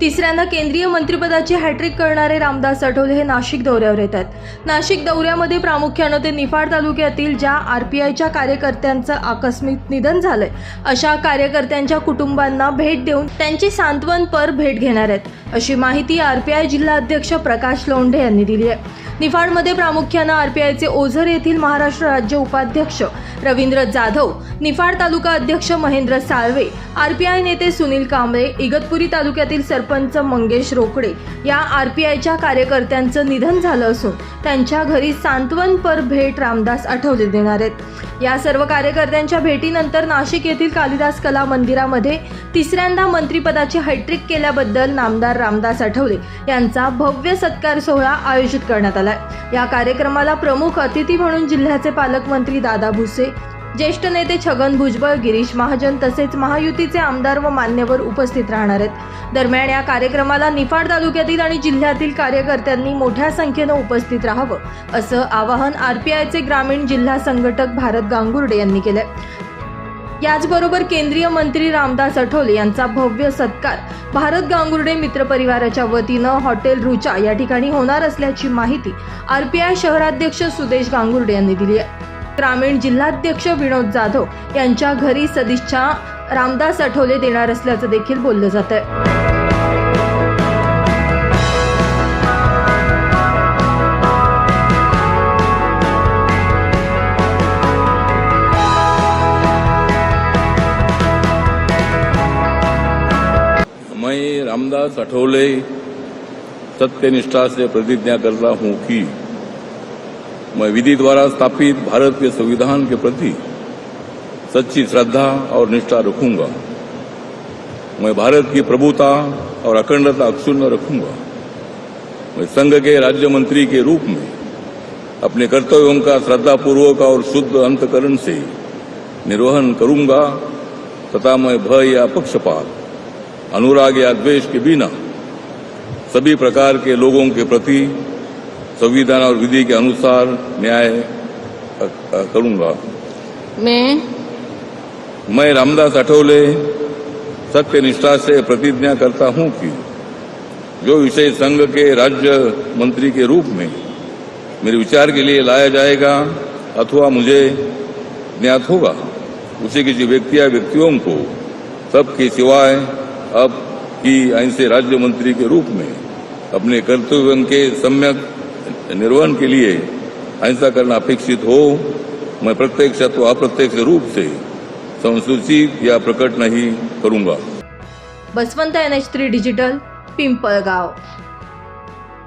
तिसऱ्यांदा केंद्रीय मंत्रिपदाची हॅट्रिक करणारे रामदास आठवले हे नाशिक दौऱ्यावर येत आहेत नाशिक दौऱ्यामध्ये प्रामुख्यानं ते निफाड तालुक्यातील ज्या आर पी आयच्या कार्यकर्त्यांचं आकस्मिक निधन झालंय अशा कार्यकर्त्यांच्या कुटुंबांना भेट देऊन त्यांची सांत्वनपर भेट घेणार आहेत अशी माहिती आर पी आय जिल्हाध्यक्ष प्रकाश लोंढे यांनी दिली आहे. निफाडमध्ये प्रामुख्यानं आर पी आयचे ओझर येथील महाराष्ट्र राज्य उपाध्यक्ष रवींद्र जाधव निफाड तालुका अध्यक्ष Mahendra Salve R P I नेते सुनील कांबळे इगतपुरी तालुक्यातील सरपंच मंगेश रोकडे या आर पी आयच्या कार्यकर्त्यांचं निधन झालं असून त्यांच्या घरी सांत्वनपर भेट रामदास आठवले देणार आहेत. या सर्व कार्यकर्त्यांच्या भेटीनंतर नाशिक येथील कालिदास कला मंदिरामध्ये तिसऱ्यांदा मंत्रिपदाची हॅट्रिक केल्याबद्दल नामदार रामदास आठवले यांचा भव्य सत्कार सोहळा आयोजित करण्यात आला. आलाय या कार्यक्रमाला प्रमुख अतिथी म्हणून जिल्ह्याचे पालकमंत्री दादा भुसे ज्येष्ठ नेते छगन भुजबळ गिरीश महाजन तसेच महायुतीचे आमदार व मान्यवर उपस्थित राहणार आहेत. दरम्यान या कार्यक्रमाला निफाड तालुक्यातील आणि जिल्ह्यातील कार्यकर्त्यांनी मोठ्या संख्येनं उपस्थित राहावं असं आवाहन आर पी आयचे ग्रामीण जिल्हा संघटक भारत गांगुर्डे यांनी केलंय. याचबरोबर केंद्रीय मंत्री रामदास आठवले यांचा भव्य सत्कार भारत गांगुर्डे मित्र परिवाराच्या वतीनं हॉटेल रुचा या ठिकाणी होणार असल्याची माहिती आर पी आय शहराध्यक्ष सुदेश गांगुर्डे यांनी दिली आहे. ग्रामीण जिल्हाध्यक्ष विनोद जाधव यांच्या घरी सदिच्छा रामदास आठवले देणार असल्याचं देखील बोललं जात आहे रामदास अठौले सत्यनिष्ठा से प्रतिज्ञा करता हूँ कि मैं विधि द्वारा स्थापित भारत के संविधान के प्रति सच्ची श्रद्धा और निष्ठा रखूँगा। मैं भारत की प्रभुता और अखंडता अक्षुण्ण रखूँगा। मैं संघ के राज्य मंत्री के रूप में अपने कर्तव्यों का श्रद्धापूर्वक और शुद्ध अंतकरण से निर्वहन करूँगा तथा मैं भय या पक्षपात अनुराग या द्वेष के बिना सभी प्रकार के लोगों के प्रति संविधान और विधि के अनुसार न्याय करूँगा। मैं मैं रामदास अठौले सत्य निष्ठा से प्रतिज्ञा करता हूँ कि जो विषय संघ के राज्य मंत्री के रूप में मेरे विचार के लिए लाया जाएगा अथवा मुझे ज्ञात होगा उसे किसी व्यक्ति या व्यक्तियों को सबके सिवाय अब की ऐसे राज्य मंत्री के रूप में अपने कर्तव्य के सम्यक निर्वहन के लिए ऐसा करना अपेक्षित हो मैं प्रत्यक्ष अथवा अप्रत्यक्ष रूप से संसूचित या प्रकट नहीं करूंगा। Baswant N H three digital Pimpalgaon.